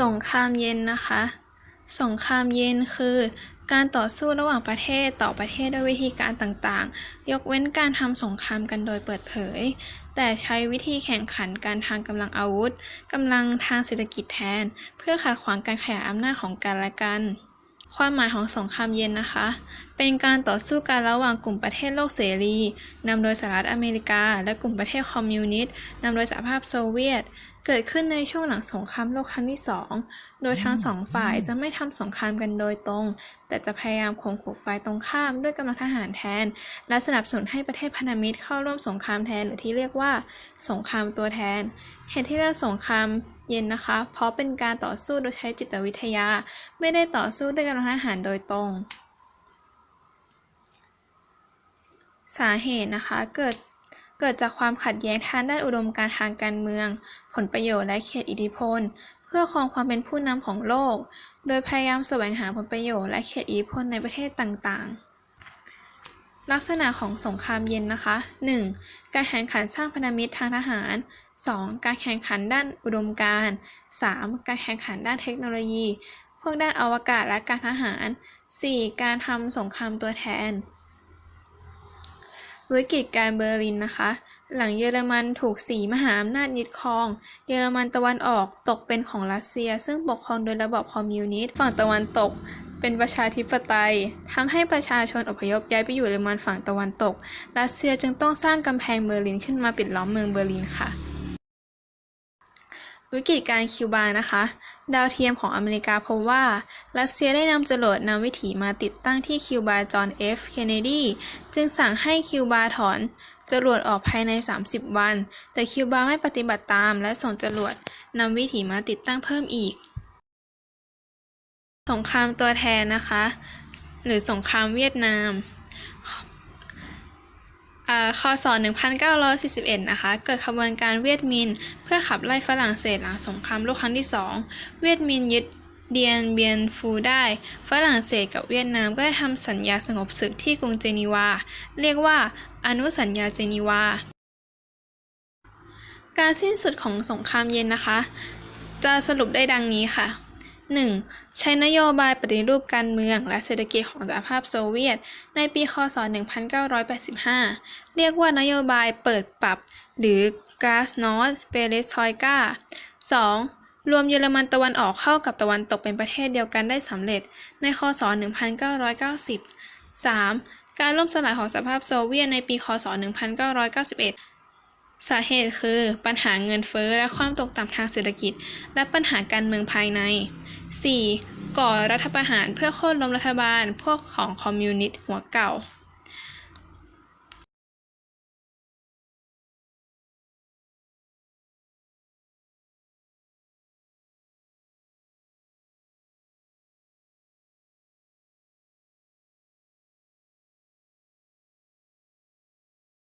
สงครามเย็นนะคะ สงครามเย็นคือการต่อสู้ระหว่างประเทศต่อประเทศด้วยวิธีการต่างๆ ยกเว้นการทำสงครามกันโดยเปิดเผย แต่ใช้วิธีแข่งขันการทางกำลังอาวุธกำลังทางเศรษฐกิจแทน เพื่อขัดขวางการขยายอำนาจของกันและกัน ความหมายของสงครามเย็นนะคะเป็นการต่อสู้กันระหว่างกลุ่มประเทศโลกเสรีนำโดยสหรัฐอเมริกา และกลุ่มประเทศคอมมิวนิสต์นำโดยสหภาพโซเวียต เกิดขึ้นในช่วงหลังสงครามโลกครั้งที่สองโดยทั้งสองฝ่ายจะไม่ทำสงครามกันโดยตรง แต่จะพยายามข่มขู่ฝ่ายตรงข้ามด้วยกำลังทหารแทน และสนับสนุนให้ประเทศพันธมิตรเข้าร่วมสงครามแทนหรือที่เรียกว่า สงครามตัวแทนเหตุที่เรียกสงครามเย็นนะคะ เพราะเป็นการต่อสู้โดยใช้จิตวิทยา ไม่ได้ต่อสู้ด้วยกำลังทหารโดยตรง สาเหตุนะคะเกิดเกิดจากความขัดแย้งทางด้านอุดมการทางการเมือง ผลประโยชน์และเขตอิทธิพล เพื่อครองความเป็นผู้นำของโลก โดยพยายามแสวงหาผลประโยชน์และเขตอิทธิพลในประเทศต่างๆ ลักษณะของสงครามเย็นนะคะ 1. การแข่งขันสร้างพันธมิตรทางทหาร 2. การแข่งขันด้านอุดมการ 3. การแข่งขันด้านเทคโนโลยี พวกด้านอวกาศและการทหาร 4. การทำสงครามตัวแทน วิกฤตการเบอร์ลินนะคะ หลังเยอรมันถูกสีมหาอำนาจยึดครอง เยอรมันตะวันออกตกเป็นของรัสเซีย ซึ่งปกครองโดยระบอบคอมมิวนิสต์ฝั่งตะวันตกเป็นประชาธิปไตยทำให้ประชาชนอพยพย้ายไปอยู่เยอรมันฝั่งตะวันตก รัสเซียจึงต้องสร้างกำแพงเบอร์ลินขึ้นมาปิดล้อมเมืองเบอร์ลินค่ะ วิกฤตการคิวบานะคะ ดาวเทียมของอเมริกาพบว่า รัสเซียได้นำจรวดนำวิถีมาติดตั้งที่คิวบาจอห์นเอฟเคนเนดีจึงสั่งให้คิวบาถอนจรวดออกภายใน 30 วัน แต่คิวบาไม่ปฏิบัติตาม และส่งจรวดนำวิถีมาติดตั้งเพิ่มอีก สงครามตัวแทนนะคะ หรือสงครามเวียดนาม คศ1941 นะคะ เกิดขบวนการเวียดมิน เพื่อขับไล่ฝรั่งเศสหลังสงครามโลกครั้งที่สองเวียดมินยึดเดียนเบียนฟูได้ ฝรั่งเศสกับเวียดนามก็ได้ทำสัญญาสงบศึกที่กรุงเจนีวา เรียกว่าอนุสัญญาเจนีวา การสิ้นสุดของสงครามเย็นนะคะ จะสรุปได้ดังนี้ค่ะ 1. ใช้นโยบายปฏิรูปการเมืองและเศรษฐกิจของสหภาพโซเวียต ในปี คศ 1985 เรียกว่านโยบายเปิดปรับ หรือ Glasnost Perestroika 2. รวมเยอรมันตะวันออกเข้ากับตะวันตกเป็นประเทศเดียวกันได้สำเร็จ ใน คศ 1990 3. การล่มสลายของสหภาพโซเวียตในปี คศ 1991สาเหตุคือปัญหาเงินเฟ้อและความตกต่ำทางเศรษฐกิจ และปัญหาการเมืองภายใน 4. ก่อรัฐประหารเพื่อโค่นล้มรัฐบาลพวกของคอมมิวนิสต์หัวเก่า